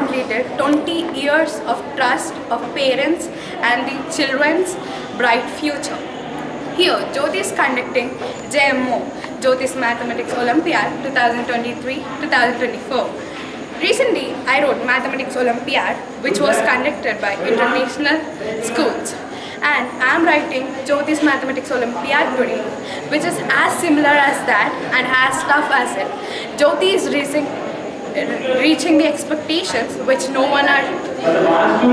dedicated 20 years of trust of parents and the children's bright future. Here, Jyoti is conducting JMO, Jyoti's Mathematics Olympiad 2023-2024. Recently, I wrote Mathematics Olympiad, which was conducted by international schools. And I am writing Jyoti's Mathematics Olympiad today, which is as similar as that and as tough as it. Jyoti is reaching, reaching the expectations which no one are,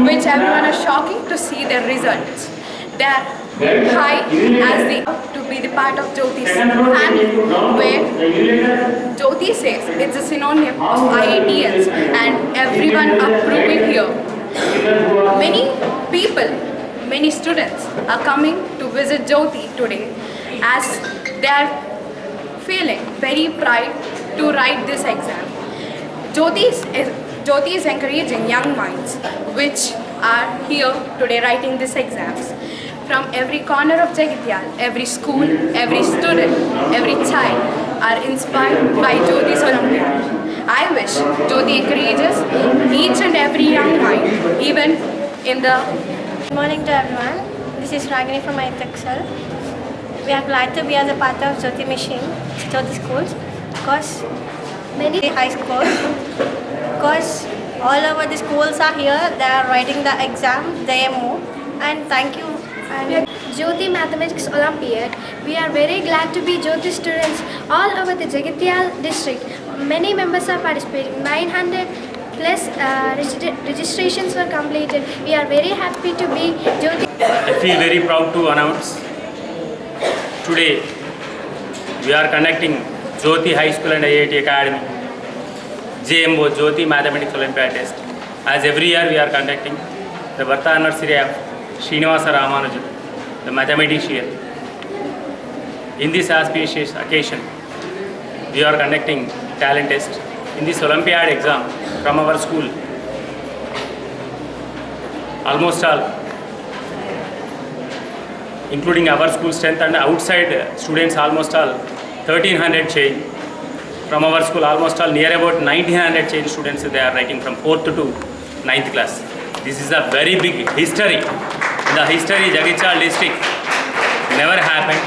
which everyone are shocking to see their results. Are high as the to be the part of Jyoti's family, where Jyoti says it's a synonym of IITs and everyone approving here. Many people, many students are coming to visit Jyoti today as they are feeling very proud to write this exam. Jyoti is, Jyoti is encouraging young minds which are here today writing these exams. From every corner of Jagatyal, every school, every student, every child are inspired by Jyoti's Olympiad. I wish Jyoti encourages each and every young mind, even in the Good morning to everyone. This is Ragini from ITEXL. We are glad to be as a part of Jyoti Mission, Jyoti Schools, because many high schools, because all over the schools are here, they are writing the exam, the MO, and thank you. And Jyoti Mathematics Olympiad. We are very glad to be Jyoti students all over the Jagatyal district. Many members are participating. 900 plus uh, regi- registrations were completed. We are very happy to be Jyoti. I feel very proud to announce today we are conducting Jyoti High School and IIT Academy JMO Jyoti Mathematics Olympiad test. As every year we are conducting the birth anniversary of Srinivasa Ramanujan, the mathematician. In this auspicious occasion, we are conducting talent test. In this Olympiad exam from our school, almost all including our school strength and outside students almost all 1300 change. From our school almost all near about 1900 change students they are writing from 4th to 9th class. This is a very big history. The history Jagichal district never happened.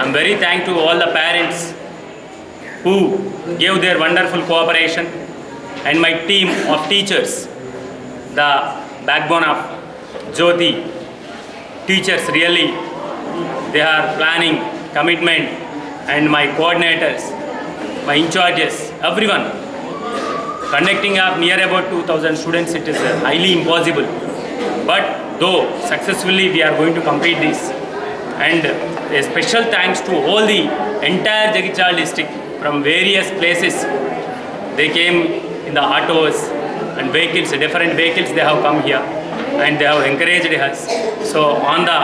I'm very thankful to all the parents who gave their wonderful cooperation and my team of teachers the backbone of Jyoti teachers really they are planning commitment and my coordinators my in charges everyone conducting of near about 2000 students it is uh, highly impossible. But though successfully we are going to complete this and a special thanks to all the entire Jagichal district from various places they came in the autos and vehicles different vehicles they have come here and they have encouraged us. So on the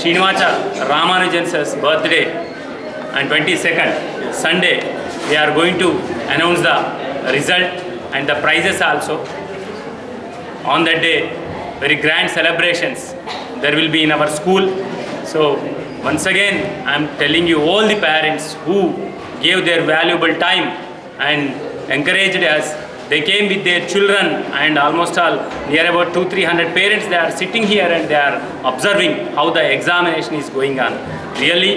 Srinivasa Ramanujan's birthday and 22nd Sunday we are going to announce the result and the prizes also. On that day very grand celebrations there will be in our school. So once again i am telling you all the parents who gave their valuable time and encouraged us they came with their children and almost all near about 2 300 parents they are sitting here and they are observing how the examination is going on. Really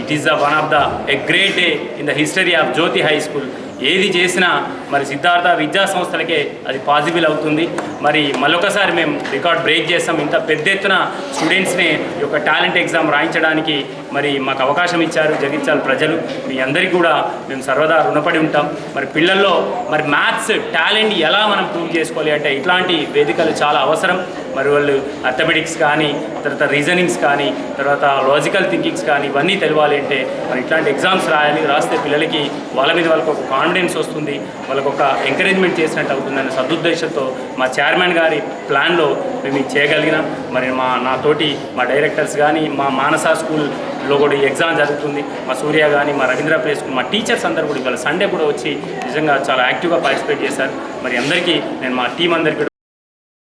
it is the one of the a great day in the history of Jyothi high school ఏది చేసినా మరి సిద్ధార్థ విద్యా సంస్థలకే అది possible అవుతుంది. మరి మరొకసారి మేము record break చేస్తాం. ఇంత పెద్ద ఎత్తున స్టూడెంట్స్ని ఈ యొక్క టాలెంట్ ఎగ్జామ్ రాయించడానికి మరి మాకు అవకాశం ఇచ్చారు జగించాలి ప్రజలు. మీ అందరికీ కూడా మేము సర్వదా రుణపడి ఉంటాం. మరి పిల్లల్లో మరి మ్యాథ్స్ టాలెంట్ ఎలా మనం ప్రూవ్ చేసుకోవాలి అంటే ఇట్లాంటి వేదికలు చాలా అవసరం. మరి వాళ్ళు అథమెటిక్స్ కానీ తర్వాత రీజనింగ్స్ కానీ తర్వాత లాజికల్ థింకింగ్స్ కానీ ఇవన్నీ తెలియాలి అంటే మరి ఇట్లాంటి ఎగ్జామ్స్ రాయాలి రాస్తే పిల్లలకి వాళ్ళ మీద వాళ్ళకి ఒక కాన్ఫిడెన్స్ వస్తుంది వాళ్ళకొక ఒక ఎంకరేజ్మెంట్ చేసినట్టు అవుతుందనే సదుద్దేశంతో మా చైర్మన్ గారి ప్లాన్లో మేము చేయగలిగినాం. మరి మా నాతోటి మా డైరెక్టర్స్ కానీ మా మానస స్కూల్లో కూడా ఈ ఎగ్జామ్ జరుగుతుంది. మా సూర్య కానీ మా రవీంద్ర ప్లే స్కూల్ మా టీచర్స్ అందరూ కూడా ఇవాళ సండే కూడా వచ్చి నిజంగా చాలా యాక్టివ్గా పార్టిసిపేట్ చేశారు. మరి అందరికీ నేను మా టీం అందరికీ